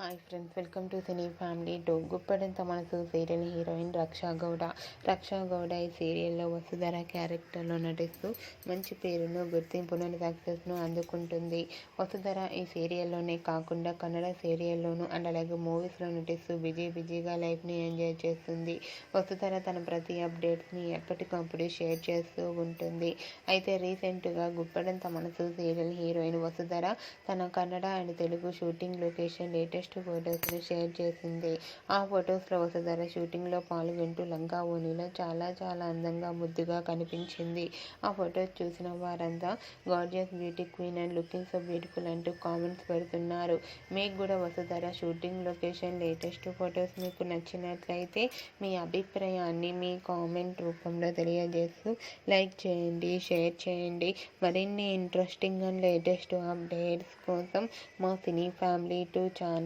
Hi friends welcome to cine family to Guppedantha Manasu serial heroine Raksha Gowda. Raksha Gowda ఈ సీరియల్లో వసుధర క్యారెక్టర్లో నటిస్తూ మంచి పేరును గుర్తింపును సక్సెస్ను అందుకుంటుంది. వసుధర ఈ సీరియల్లోనే కాకుండా కన్నడ సీరియల్లోనూ అండ్ అలాగే మూవీస్లో నటిస్తూ బిజీ బిజీగా లైఫ్ని ఎంజాయ్ చేస్తుంది. వసుధర తన ప్రతి అప్డేట్స్ని ఎప్పటికప్పుడు షేర్ చేస్తూ ఉంటుంది. అయితే రీసెంట్గా గుప్పడంత మనసు సీరియల్ హీరోయిన్ వసుధర తన Kannada and Telugu shooting location latest ఫొటోస్ని షేర్ చేసింది. ఆ ఫొటోస్లో వసుధర షూటింగ్లో పాల్గొంటూ లంకా ఓణిలో చాలా చాలా అందంగా ముద్దుగా కనిపించింది. ఆ ఫొటోస్ చూసిన వారంతా gorgeous beauty queen and looking so beautiful అంటూ కామెంట్స్ పెడుతున్నారు. మీకు కూడా Vasudhara shooting location latest photos మీకు నచ్చినట్లయితే మీ అభిప్రాయాన్ని మీ కామెంట్ రూపంలో తెలియజేస్తూ లైక్ చేయండి షేర్ చేయండి. మరిన్ని ఇంట్రెస్టింగ్ అండ్ లేటెస్ట్ అప్డేట్స్ కోసం మా సినీ ఫ్యామిలీ టూ